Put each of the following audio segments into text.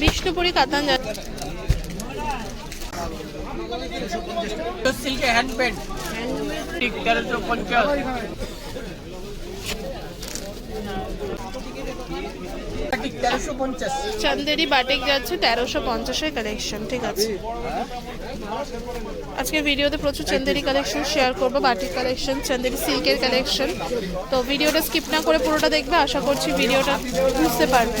বিষ্ণুপুরি কাতান সিল্কে হ্যান্ড ঠিক তেরোশো পঞ্চাশ। চান্দেরি বাটিক যাচ্ছে তেরোশো পঞ্চাশের কালেকশন ঠিক আছে। আজকে ভিডিওতে প্রচুর চেন্দেরি কালেকশন শেয়ার করব বাটিক কালেকশন চান্দেরি সিল্কের কালেকশন তো ভিডিওটা স্কিপ না করে পুরোটা দেখবে, আশা করছি ভিডিওটা বুঝতে পারবে।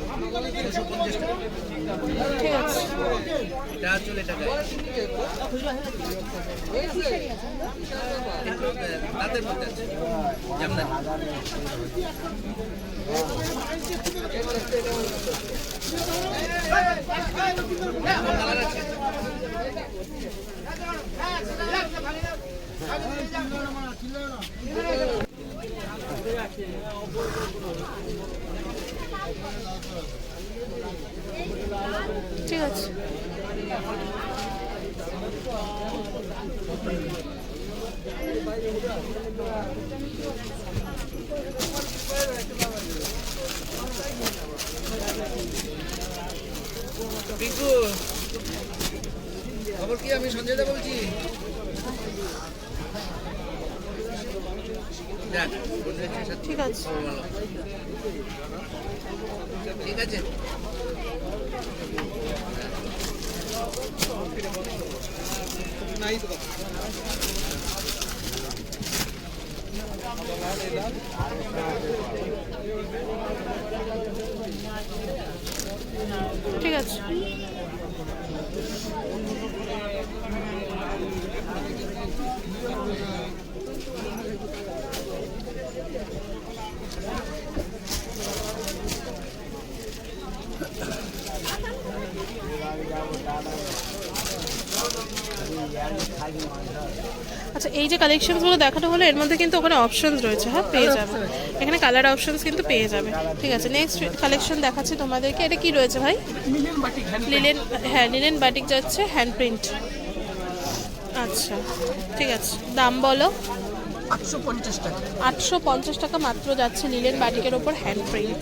চলে টাকায় তাদের মধ্যে আছে জামদানি কালার আছে ঠিক আছে পিঙ্কু খবর কি আমি সঞ্জয় দা বলছি যাক, বুঝতে পেরেছি, সত্যি ঠিক আছে। ঠিক আছে আচ্ছা এই যে কালেকশনসগুলো দেখানো হলো এর মধ্যে কিন্তু ওখানে অপশনস রয়েছে। হ্যাঁ পেয়ে যাবে। এখানে কালার অপশনস কিন্তু পেয়ে যাবে। ঠিক আছে নেক্সট কালেকশন দেখাচ্ছি তোমাদেরকে। এটা কি রয়েছে ভাই? লিলেন হ্যাঁ লিলেন বাটিক যাচ্ছে হ্যান্ড প্রিন্ট আচ্ছা ঠিক আছে। দাম বলো। আটশো পঞ্চাশ টাকা। আটশো পঞ্চাশ টাকা মাত্র যাচ্ছে লিলেন বাটিকের ওপর হ্যান্ড প্রিন্ট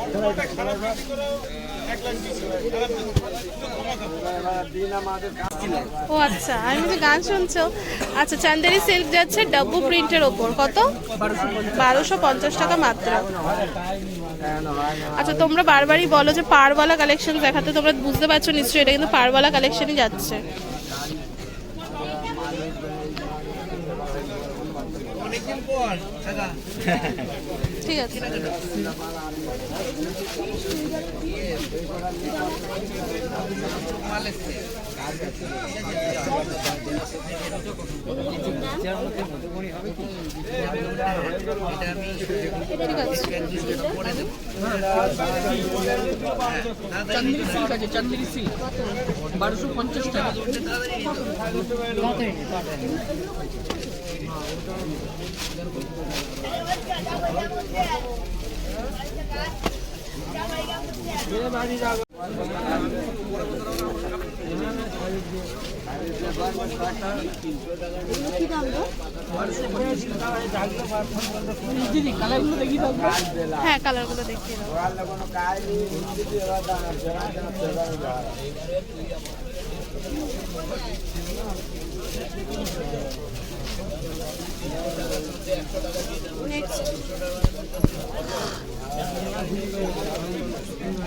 ও আচ্ছা আমি বলছি গান শুনছো? আচ্ছা চান্দেরি সিল্ক যাচ্ছে ডাব্বু প্রিন্টের ওপর কত? বারোশো পঞ্চাশ টাকা মাত্র। আচ্ছা তোমরা বারবারই বলো যে পারওয়ালা কালেকশন দেখাতে তোমরা বুঝতে পারছ নিশ্চয়ই এটা কিন্তু পারওয়ালা কালেকশনই যাচ্ছে। অনেকদিন পর দাদা। ঠিক আছে। চান্দিনী সিল্ক বারোশো পঞ্চাশ টাকা হ্যাঁ কালারগুলো দেখিয়ে দাও।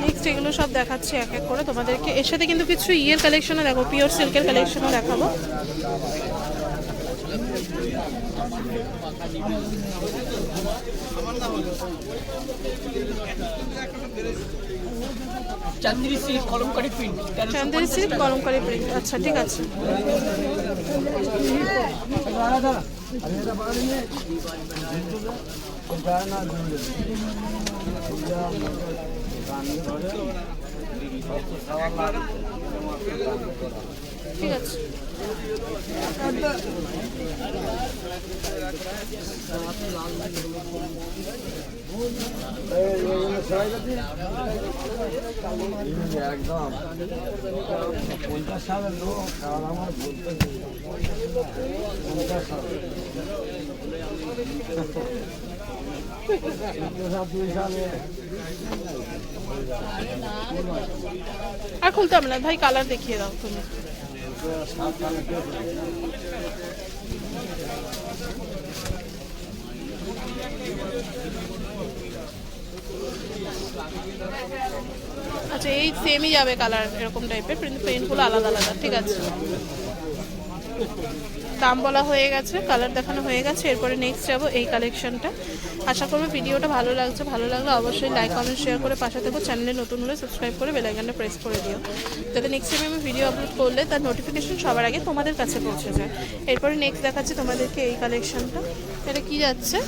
নেক্সট এগুলো সব দেখাচ্ছি এক এক করে তোমাদেরকে। এর সাথে কিন্তু কিছু ইয়ের কালেকশনও দেখো পিওর সিল্কের কালেকশনও দেখাবো। Chandini silk Kalamkari print Chanderi silk Kalamkari print আচ্ছা ঠিক আছে। ঠিক আছে। একদম পঞ্চাশ সালের লোক আর আমার বলতে পঞ্চাশ সালে আর খুলতে হবে না, ভাই কালার দেখিয়ে দাও তুমি। আচ্ছা এই সেমই যাবে কালার এরকম টাইপের কিন্তু প্রিন্টগুলো আলাদা আলাদা, ঠিক আছে? দাম বলা হয়ে গেছে কালার দেখানো হয়ে গেছে এরপরে নেক্সট যাব এই কালেকশনটা আশা করব ভিডিওটা ভালো লাগছে ভালো লাগলে অবশ্যই লাইক কমেন্ট শেয়ার করে পাশে থেকো চ্যানেলে নতুন হলে সাবস্ক্রাইব করে বেলাইকানটা প্রেস করে দিও। যাতে নেক্সট টাইম আমি ভিডিও আপলোড করলে তার নোটিফিকেশন সবার আগে তোমাদের কাছে পৌঁছে যায়। এরপরে নেক্সট দেখাচ্ছি তোমাদেরকে এই কালেকশনটা এটা কি যাচ্ছে?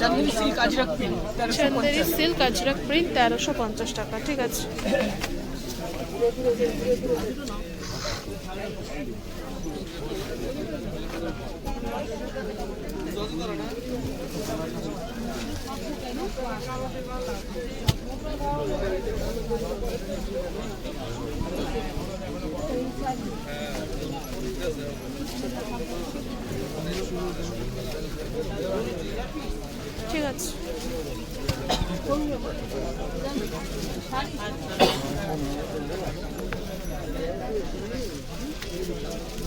চান্দেরি সিল্ক আজরাক প্রিন্ট তেরোশো পঞ্চাশ টাকা ঠিক আছে? ঠিক আছে।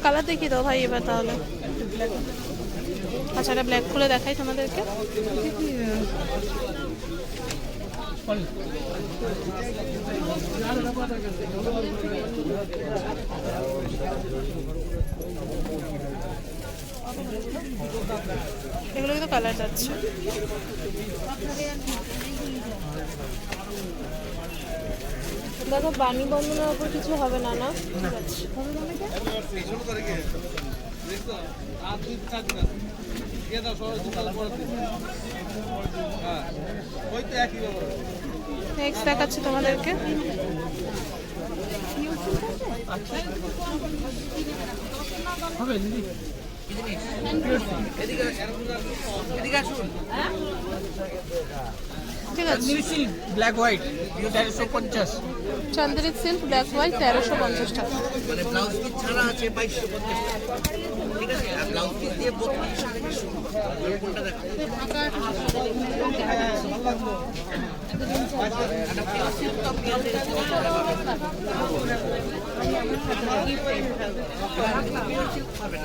কালার দেখিয়ে দাও ভাই এবার তাহলে। আচ্ছা এটা ব্ল্যাক খুলে দেখাই তোমাদেরকে। এগুলো কিন্তু কালার যাচ্ছে। দেখো, বাণী বন্ধনের ওপর কিছু হবে না না? নেক্সট দেখাচ্ছি তোমাদেরকে। হবে, দিদি? ঠিক আছে ব্ল্যাক হোয়াইট তেরোশো পঞ্চাশ চান্দেরি সিল্ক ব্ল্যাক হোয়াইট তেরোশো পঞ্চাশ টাকা মানে ছাড়া আছে, বাইশশো পঞ্চাশ টাকা।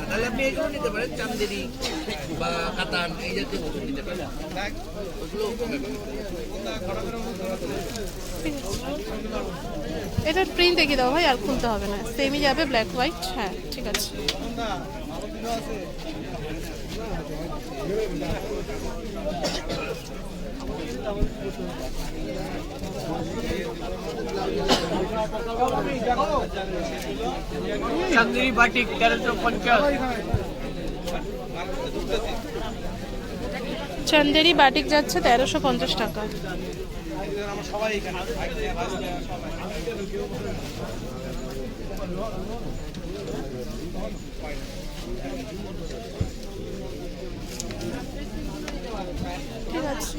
তাহলে আপনি এগুলো নিতে পারেন চান্দেরি বা কাতান এই জাতীয় নিতে পারেন। এটার প্রিন্ট দেখিয়ে দাও ভাই, আর খুলতে হবে না সেমই যাবে ব্ল্যাক হোয়াইট হ্যাঁ ঠিক আছে চাঁদনি বাটিক তেরোশো পঞ্চাশ। চান্দেরি বাটিক যাচ্ছে তেরোশো পঞ্চাশ টাকা। ঠিক আছে।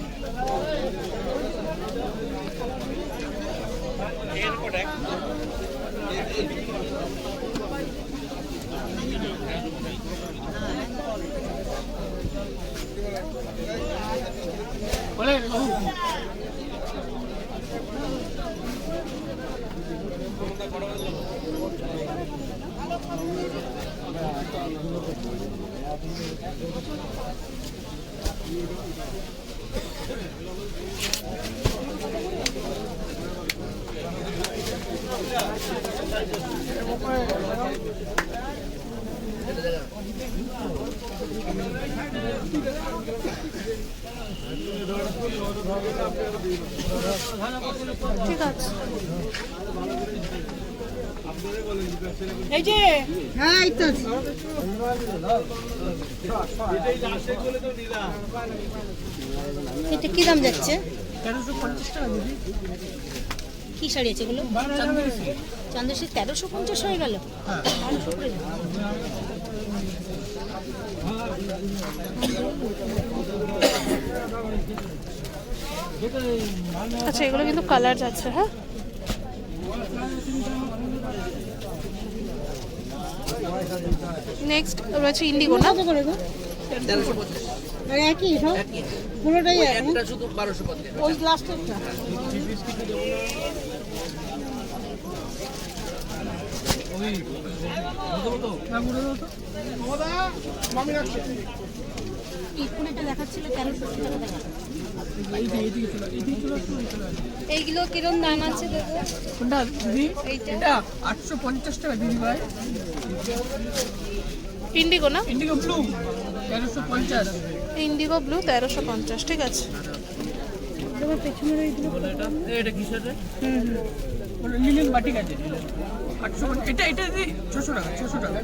ঠিক আছে এই যে হ্যাঁ এই তো এটা কি দাম যাচ্ছে তেরোশো পঞ্চাশ কি শাড়ি আছে এগুলো সিল্ক তেরোশো পঞ্চাশ হয়ে গেল দাও। আচ্ছা এগুলো কিন্তু কালার যাচ্ছে হ্যাঁ? নেক্সট রয়েছে ইন্ডিগো না? একই সব? পুরোটাই? একটা শুধু ওই লাস্টেরটা তেরোশো টাকা দেখা এইগুলো কিরম দাম আছে দেখো? কোনটা দিদি? এটা আটশো পঞ্চাশ টাকা দিদি ভাই। ইন্ডিগো না? ইন্ডিগো ব্লু তেরোশো পঞ্চাশ। ইন্ডিগো ব্লু তেরোশো পঞ্চাশ ঠিক আছে। এটা কিসের লিলেন বাটিক আছে। আটশো এটা এটা দিদি ছশো টাকা ছশো টাকা।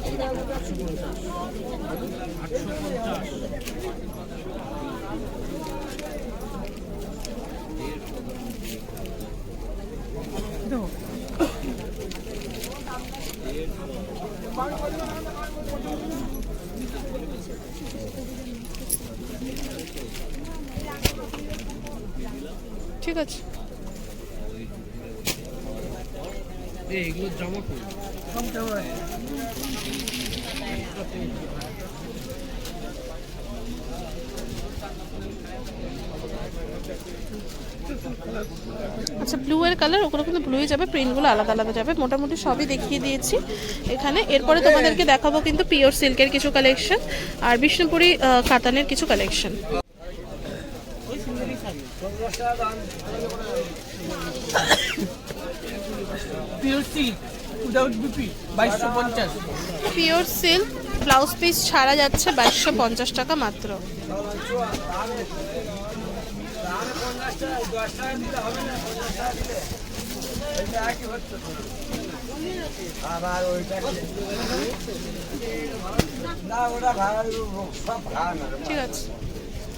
ঠিক আছে। সব জামা আছে। আচ্ছা ব্লু এর কালার ওগুলো কিন্তু ব্লুই যাবে প্রিন্টগুলো আলাদা আলাদা যাবে। মোটামুটি সবই দেখিয়ে দিয়েছি এখানে। এরপরে তোমাদেরকে দেখাবো কিন্তু পিওর সিল্কের কিছু কালেকশন আর বিষ্ণুপুরি কাতানের কিছু collection pure silk without BP বাইশশো পঞ্চাশ। পিওর সিল্ক ব্লাউজ পিস ছাড়া যাচ্ছে বাইশশো পঞ্চাশ টাকা মাত্র। আবার ওইটা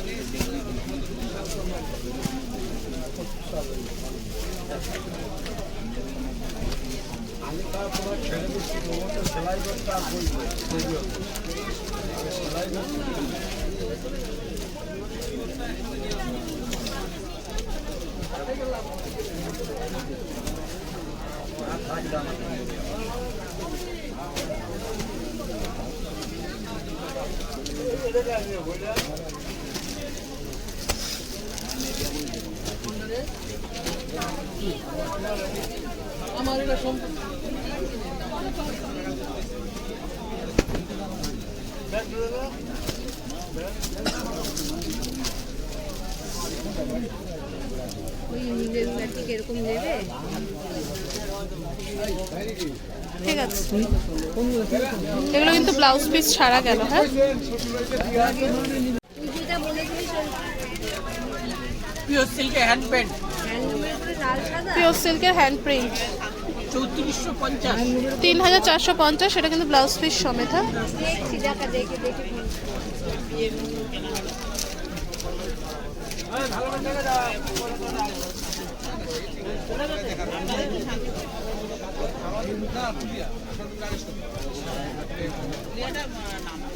না ওটা ভাড়া সব ভাড়া না রে। ঠিক আছে পঞ্চাশ টাকা দাম দশ টাকা ঠিক আছে। এগুলো কিন্তু ব্লাউজ পিস ছাড়া গেল হ্যাঁ? পিওর সিল্কে হ্যান্ড প্যান্ট পিওর সিল্কের হ্যান্ড প্রিন্ট চৌত্রিশশো পঞ্চাশ। তিন হাজার চারশো পঞ্চাশ সেটা কিন্তু ব্লাউজ পিস সমেত।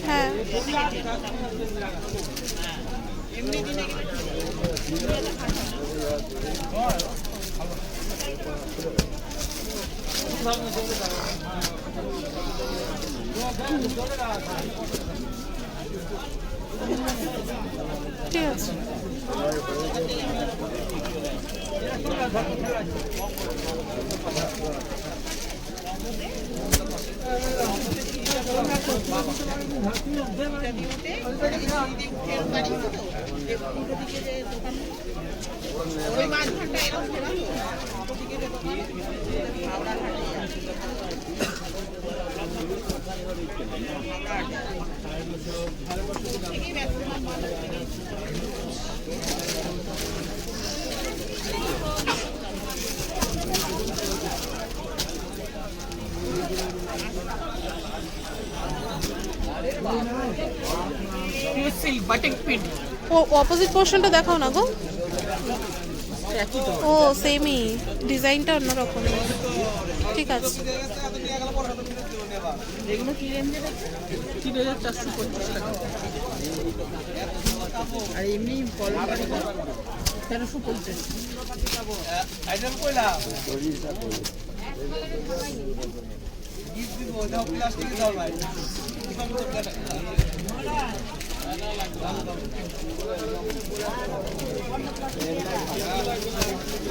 হ্যাঁ। ঠিক আছে। পিওর সিল্ক বাটিক প্রিন্ট ও অপোজিট দেখাও না গো। ও সেমই ডিজাইনটা অন্যরকম। ঠিক আছে। তিন হাজার চারশো পঞ্চাশ টাকা আর এমনি তেরোশো পঞ্চাশ।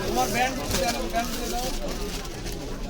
তোমার ব্যান্ড ব্যান্ড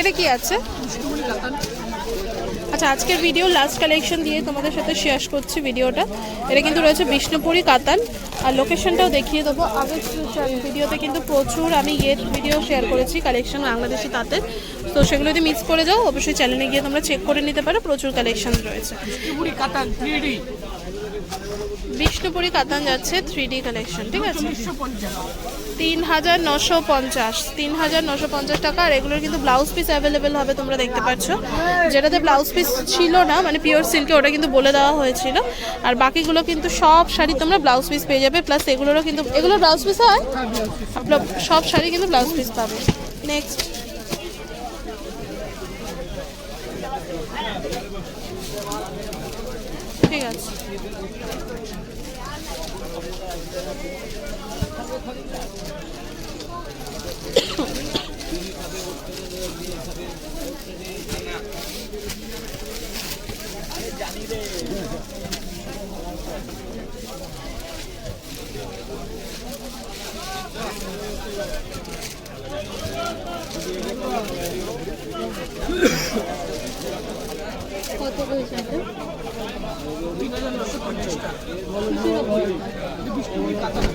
এটা কি আছে? আচ্ছা আজকের ভিডিও লাস্ট কালেকশন দিয়ে তোমাদের সাথে শেয়ার করছি ভিডিওটা এটা কিন্তু রয়েছে বিষ্ণুপুরি কাতান। আর লোকেশনটাও দেখিয়ে দেবো। আগের ভিডিওতে কিন্তু প্রচুর আমি ইয়ের ভিডিও শেয়ার করেছি কালেকশন বাংলাদেশি তাঁতের। তো সেগুলো যদি মিস করে যাও অবশ্যই চ্যানেলে গিয়ে তোমরা চেক করে নিতে পারো প্রচুর কালেকশন রয়েছে। বিষ্ণুপুরি কাতান যাচ্ছে থ্রি ডি কালেকশন ঠিক আছে? তিন হাজার নশো পঞ্চাশ তিন হাজার নশো পঞ্চাশ টাকা আর এগুলোর কিন্তু ব্লাউজ পিস অ্যাভেলেবেল হবে তোমরা দেখতে পাচ্ছ যেটাতে ব্লাউজ পিস ছিল না মানে পিওর সিল্কে ওটা কিন্তু বলে দেওয়া হয়েছিল। আর বাকিগুলো কিন্তু সব শাড়ি তোমরা ব্লাউজ পিস পেয়ে যাবে প্লাস এগুলোরও কিন্তু এগুলো ব্লাউজ পিস হয়? সব শাড়ি কিন্তু ব্লাউজ পিস পাবে। নেক্সট আছে। কত কাতান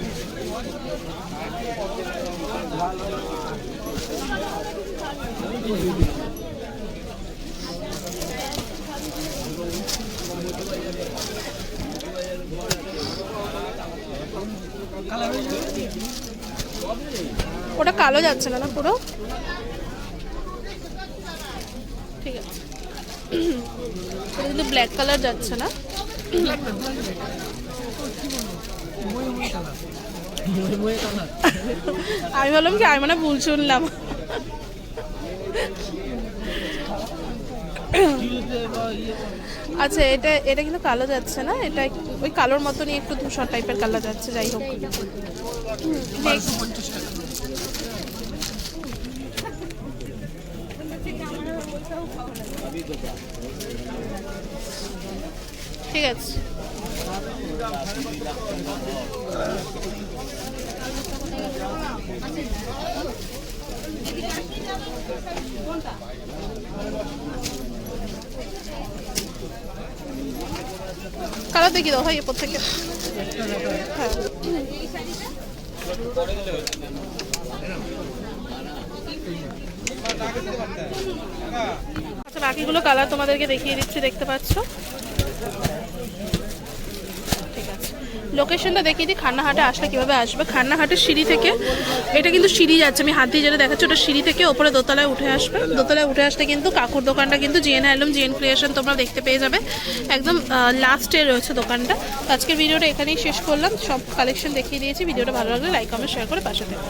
কালার হয়ে যাবে ওটা কালো যাচ্ছে না না, পুরো? ঠিক আছে। ওটা কিন্তু ব্ল্যাক কালার যাচ্ছে না। আমি ভাবলাম কি, আমি মানে ভুল শুনলাম। আচ্ছা এটা এটা কিন্তু কালো যাচ্ছে না? এটা ওই কালোর মতনই একটু ধূসর টাইপের কালার যাচ্ছে, যাই হোক বারোশো পঞ্চাশ টাকা ঠিক আছে। কালার দেখি দাও ভাই থেকে হ্যাঁ। আচ্ছা বাকিগুলো কালার তোমাদেরকে দেখিয়ে দিচ্ছি, দেখতে পাচ্ছ ঠিক আছে লোকেশনটা দেখিয়ে দিই, খান্নাহাটে আসলে কীভাবে আসবে। খান্নাহাটের সিঁড়ি থেকে, এটা কিন্তু সিঁড়ি যাচ্ছে, আমি হাত দিয়ে যেটা দেখাচ্ছি, ওটা সিঁড়ি থেকে ওপরে দোতলায় উঠে আসবে। দোতলায় উঠে আসতে কিন্তু কাকুর দোকানটা কিন্তু জিএন হ্যালুম জিএন ক্রিয়েশন তোমরা দেখতে পেয়ে যাবে। একদম লাস্টে রয়েছে দোকানটা। আজকের ভিডিওটা এখানেই শেষ করলাম। সব কালেকশন দেখিয়ে দিয়েছি। ভিডিওটা ভালো লাগলে লাইক কমেন্ট শেয়ার করে পাশে থেকো।